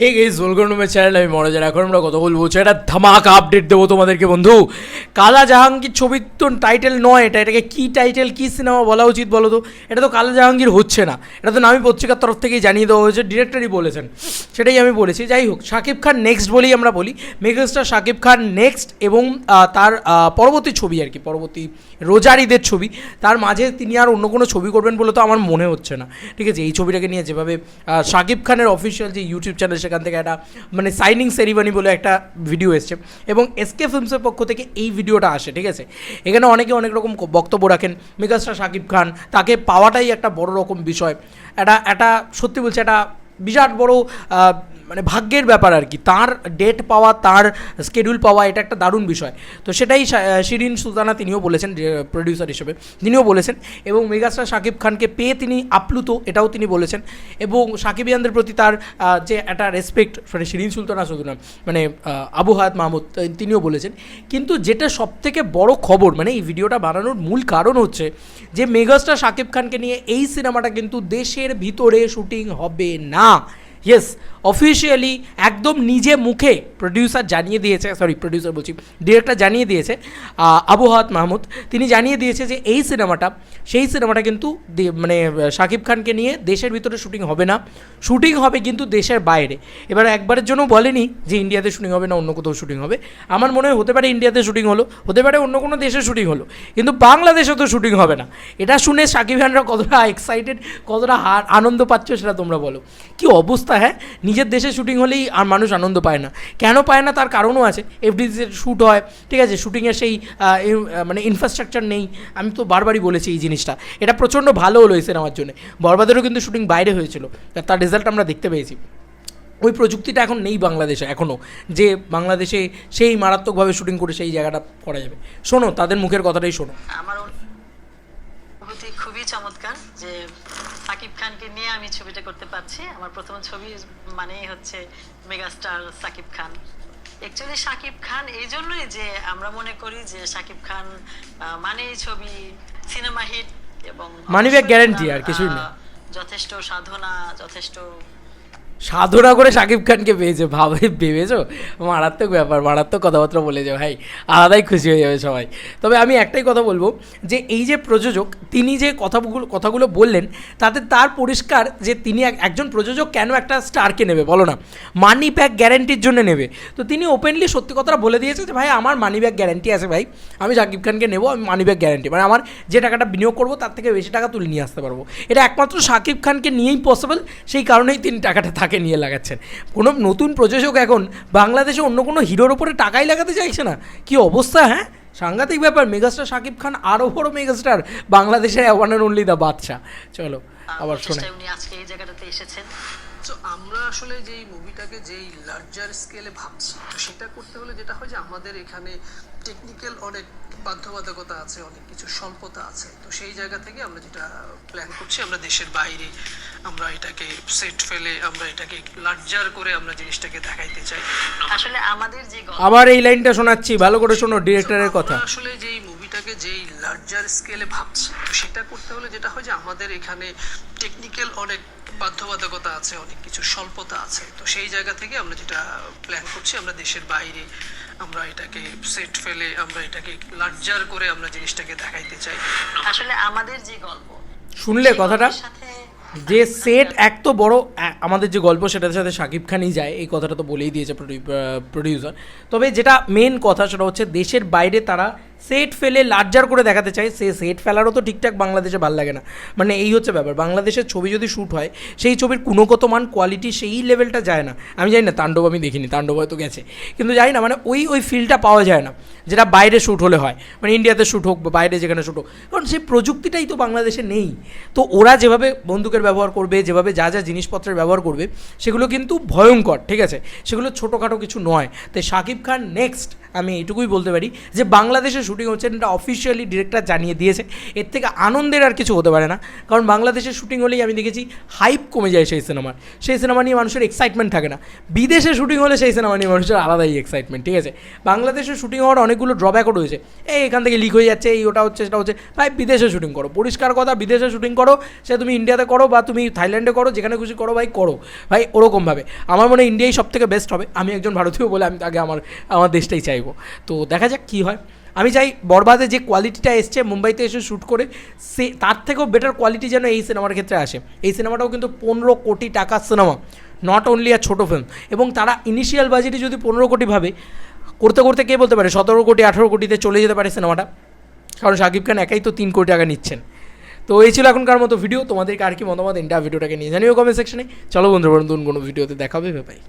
হে guess welcome channel আমি মনোজার এখন আমরা কথা বলব একটা ধামাকা আপডেট দেবো তোমাদেরকে বন্ধু। কালা জাহাঙ্গীর ছবির তো টাইটেল নয় এটা। এটাকে কী টাইটেল কী সিনেমা বলা উচিত বলো তো? এটা তো কালা জাহাঙ্গীর হচ্ছে না। এটা তো নামি পত্রিকার তরফ থেকেই জানিয়ে দেওয়া হয়েছে। ডিরেক্টরই বলেছেন। সেটাই আমি বলেছি। যাই হোক, শাকিব খান নেক্সট বলেই আমরা বলি। মেগাস্টার শাকিব খান নেক্সট এবং তার পরবর্তী ছবি আর কি, পরবর্তী রোজার ঈদের ছবি। তার মাঝে তিনি আর অন্য কোনো ছবি করবেন বলে তো আমার মনে হচ্ছে না। ঠিক আছে, এই ছবিটাকে নিয়ে যেভাবে শাকিব খানের অফিসিয়াল যে ইউটিউব চ্যানেল সেখান থেকে একটা মানে সাইনিং সেরিমনি বলে একটা ভিডিও এসছে। এবং এসকে ফিল্মসের পক্ষ থেকে এই ভিডিওটা আসে, ঠিক আছে? এখানে অনেকে অনেক রকম বক্তব্য রাখেন। মেগাস্টার শাকিব খান, তাকে পাওয়াটাই একটা বড় রকম বিষয়। এটা একটা, সত্যি বলছে, একটা বিরাট বড় মানে ভাগ্যের ব্যাপার আর কি। তার ডেট পাওয়া, তার স্কেডিউল পাওয়া, এটা একটা দারুণ বিষয়। তো সেটাই শিরিন সুলতানা তিনিও বলেছেন প্রডিউসার হিসেবে। তিনিও বলেছেন, এবং মেগাস্টার শাকিব খানকে পেয়ে তিনি আপ্লুত, এটাও তিনি বলেছেন। এবং সাকিবিয়ানদের প্রতি তার যে একটা রেসপেক্ট মানে শিরিন সুলতানা শুধু না মানে আবু হায়াত মাহমুদ তিনিও বলেছেন। কিন্তু যেটা সবথেকে বড় খবর মানে এই ভিডিওটা বানানোর মূল কারণ হচ্ছে, যে মেগাস্টার শাকিব খানকে নিয়ে এই সিনেমাটা কিন্তু দেশের ভিতরে শুটিং হবে না। ah yes অফিসিয়ালি একদম নিজে মুখে প্রডিউসার জানিয়ে দিয়েছে সরি প্রডিউসার বলছি ডিরেক্টর জানিয়ে দিয়েছে আহ, আবু হাত মাহমুদ। তিনি জানিয়ে দিয়েছে যে এই সিনেমাটা সেই সিনেমাটা কিন্তু মানে শাকিব খানকে নিয়ে দেশের ভিতরে শুটিং হবে না। শুটিং হবে কিন্তু দেশের বাইরে। এবার একবারের জন্য বলেনি যে ইন্ডিয়াতে শুটিং হবে না অন্য কোথাও শুটিং হবে। আমার মনে হয় হতে পারে ইন্ডিয়াতে শুটিং হলো হতে পারে অন্য কোনো দেশে শুটিং হলো। কিন্তু বাংলাদেশে তো শুটিং হবে না। এটা শুনে সাকিব খানরা কতটা এক্সাইটেড কতটা আনন্দ পাচ্ছ সেটা তোমরা বলো। কি অবস্থা হ্যাঁ? নিজের দেশে শুটিং হলেই আর মানুষ আনন্দ পায় না। কেন পায় না? তার কারণও আছে। এফডিসিতে শ্যুট হয়, ঠিক আছে? শুটিংয়ের সেই মানে ইনফ্রাস্ট্রাকচার নেই। আমি তো বারবারই বলেছি এই জিনিসটা। এটা প্রচণ্ড ভালো হলো এই সিনেমার জন্য। বরবাদেরও কিন্তু শুটিং বাইরে হয়েছিল। তার রেজাল্ট আমরা দেখতে পেয়েছি। ওই প্রযুক্তিটা এখন নেই বাংলাদেশে এখনও যে বাংলাদেশে সেই মারাত্মকভাবে শুটিং করে সেই জায়গাটা করা যাবে। শোনো, তাদের মুখের কথাটাই শোনো। আমার চমৎকার যে সাকিব খানকে নিয়ে আমি ছবিটা করতে পারছি আমার প্রথম ছবি মানেই হচ্ছে মেগাস্টার সাকিব খান অ্যাকচুয়ালি সাকিব খান এই জন্যই যে আমরা মনে করি যে সাকিব খান মানেই ছবি সিনেমা হিট এবং Money ব্যাগ গ্যারান্টি আর কিছুই না। যথেষ্ট সাধনা যথেষ্ট সাধনা করে শাকিব খানকে পেয়েছে। ভাবে, ভেবেছো? মারাত্মক ব্যাপার, মারাত্মক কথাবার্তা বলে যাবে ভাই। আলাদাই খুশি হয়ে যাবে সবাই। তবে আমি একটাই কথা বলব যে, এই যে প্রযোজক, তিনি যে কথাগুলো কথাগুলো বললেন, তাতে তার পরিষ্কার যে, তিনি এক- একজন প্রযোজক কেন একটা স্টারকে নেবে? বলো না। মানি ব্যাক গ্যারেন্টির জন্য নেবে। তো তিনি ওপেনলি সত্যি কথাটা বলে দিয়েছে যে, ভাই, আমার মানি ব্যাক গ্যারেন্টি আছে, ভাই। আমি শাকিব খানকে নেব, আমি মানি ব্যাক গ্যারেন্টি মানে আমার যে টাকাটা বিনিয়োগ করব, তার থেকে বেশি টাকা তুলে নিয়ে আসতে পারব। এটা একমাত্র শাকিব খানকে নিয়েই পসিবল সেই কারণেই তিনি টাকাটা তাকে নিয়ে লাগাচ্ছেন। কোনো নতুন প্রযোজক এখন বাংলাদেশে অন্য কোনো হিরোর ওপরে টাকাই লাগাতে চাইছে না। কি অবস্থা হ্যাঁ? সাংঘাতিক ব্যাপার মেগাস্টার শাকিব খান আরও বড় মেগাস্টার বাংলাদেশের ওয়ান অ্যান্ড অনলি দ্য বাদশা চলো আবার শোনাই উনি আজকে এই জায়গাটাতে এসেছেন। তো আমরা আসলে যেই মুভিটাকে যেই লার্জার স্কেলে ভাবছি তো সেটা করতে হলে যেটা হয় যে আমাদের এখানে টেকনিক্যাল অনেক বাধ্যবাধকতা আছে অনেক কিছু স্বল্পতা আছে। তো সেই জায়গা থেকে আমরা যেটা প্ল্যান করছি আমরা দেশের বাইরে আমরা এটাকে সেট ফেলে আমরা এটাকে লার্জার করে আমরা জিনিসটাকে দেখাইতে চাই। আসলে আমাদের যে আবার এই লাইনটা শোনাচ্ছি ভালো করে শোনো ডিরেক্টরের কথা। আসলে যেই মুভিটাকে যেই লার্জার স্কেলে ভাবছি তো সেটা করতে হলে যেটা হয় যে আমাদের এখানে টেকনিক্যাল অনেক বাধ্যবাধকতা আছে অনেক কিছু স্বল্পতা আছে। তো সেই জায়গা থেকে আমরা যেটা প্ল্যান করছি আমরা দেশের বাইরে আমরা এটাকে সেট ফেলে আমরা এটাকে লার্জার করে আমরা জিনিসটাকে দেখাইতে চাই। আসলে আমাদের যে গল্প শুনলে কথাটা? সাথে যে সেট এক তো বড় আমাদের যে গল্প সেটার সাথে শাকিব খানই যায়, এই কথাটা তো বলেই দিয়েছে প্রডিউসার তবে যেটা মেন কথা সেটা হচ্ছে দেশের বাইরে তারা সেট ফেলে লার্জার করে দেখাতে চায় সে সেট ফেলারও তো ঠিকঠাক বাংলাদেশে ভালো লাগে না। মানে এই হচ্ছে ব্যাপার, বাংলাদেশের ছবি যদি শ্যুট হয়, সেই ছবির গুণগত মান কোয়ালিটি সেই লেভেলটা যায় না। আমি জানি না, তাণ্ডব আমি দেখিনি, তাণ্ডব হয়তো গেছে। কিন্তু জানি না মানে ওই ওই ফিলটা পাওয়া যায় না, যেটা বাইরে শ্যুট হলে হয়। মানে ইন্ডিয়াতে শ্যুট হোক বা বাইরে যেখানে শ্যুট হোক। কারণ সেই প্রযুক্তিটাই তো বাংলাদেশে নেই। তো ওরা যেভাবে বন্দুকের ব্যবহার করবে, যেভাবে যা যা জিনিসপত্রের ব্যবহার করবে, সেগুলো কিন্তু ভয়ঙ্কর, ঠিক আছে? সেগুলো ছোটোখাটো কিছু নয়। তাই শাকিব খান নেক্সট আমি এটুকুই বলতে পারি যে বাংলাদেশে শুটিং হচ্ছে, এটা অফিসিয়ালি ডিরেক্টর জানিয়ে দিয়েছে। এর থেকে আনন্দের আর কিছু হতে পারে না। কারণ বাংলাদেশের শুটিং হলেই আমি দেখেছি হাইপ কমে যায় সেই সিনেমার সেই সিনেমা নিয়ে মানুষের এক্সাইটমেন্ট থাকে না। বিদেশে শুটিং হলে সেই সিনেমা নিয়ে মানুষের আলাদাই এক্সাইটমেন্ট ঠিক আছে? বাংলাদেশে শুটিং হওয়ার অনেকগুলো ড্রব্যাকও রয়েছে। এই এখান থেকে লিক হয়ে যাচ্ছে, এই ওটা হচ্ছে, সেটা হচ্ছে। ভাই, বিদেশে শুটিং করো। পরিষ্কার কথা, বিদেশে শুটিং করো, সে তুমি ইন্ডিয়াতে করো বা তুমি থাইল্যান্ডে করো, যেখানে খুশি করো ভাই করো। ভাই, ওরকমভাবে। আমার মনে হয় ইন্ডিয়াই সব থেকে বেস্ট হবে। আমি একজন ভারতীয় বলে আমি আগে আমার আমার দেশটাই চাইব। তো দেখা যাক কী হয়। আমি চাই বরবাদে যে কোয়ালিটিটা এসছে মুম্বাইতে এসে শ্যুট করে, সে তার থেকেও বেটার কোয়ালিটি যেন এই সিনেমার ক্ষেত্রে আসে। এই সিনেমাটাও কিন্তু পনেরো কোটি টাকার সিনেমা নট অনলি আর ছোটো ফিল্ম এবং তারা ইনিশিয়াল বাজেটে যদি পনেরো কোটি ভাবে, করতে করতে কে বলতে পারে? সতেরো কোটি, আঠেরো কোটিতে চলে যেতে পারে সিনেমাটা কারণ শাকিব খান একাই তো তিন কোটি টাকা নিচ্ছেন। তো এই ছিল এখনকার মতো ভিডিও তোমাদেরকে আর কি মতামত ইন্টার ভিডিওটাকে নিয়ে জানিও কমেন্ট সেকশনে চলো বন্ধু বন্ধু কোনো ভিডিওতে দেখাবে ভাই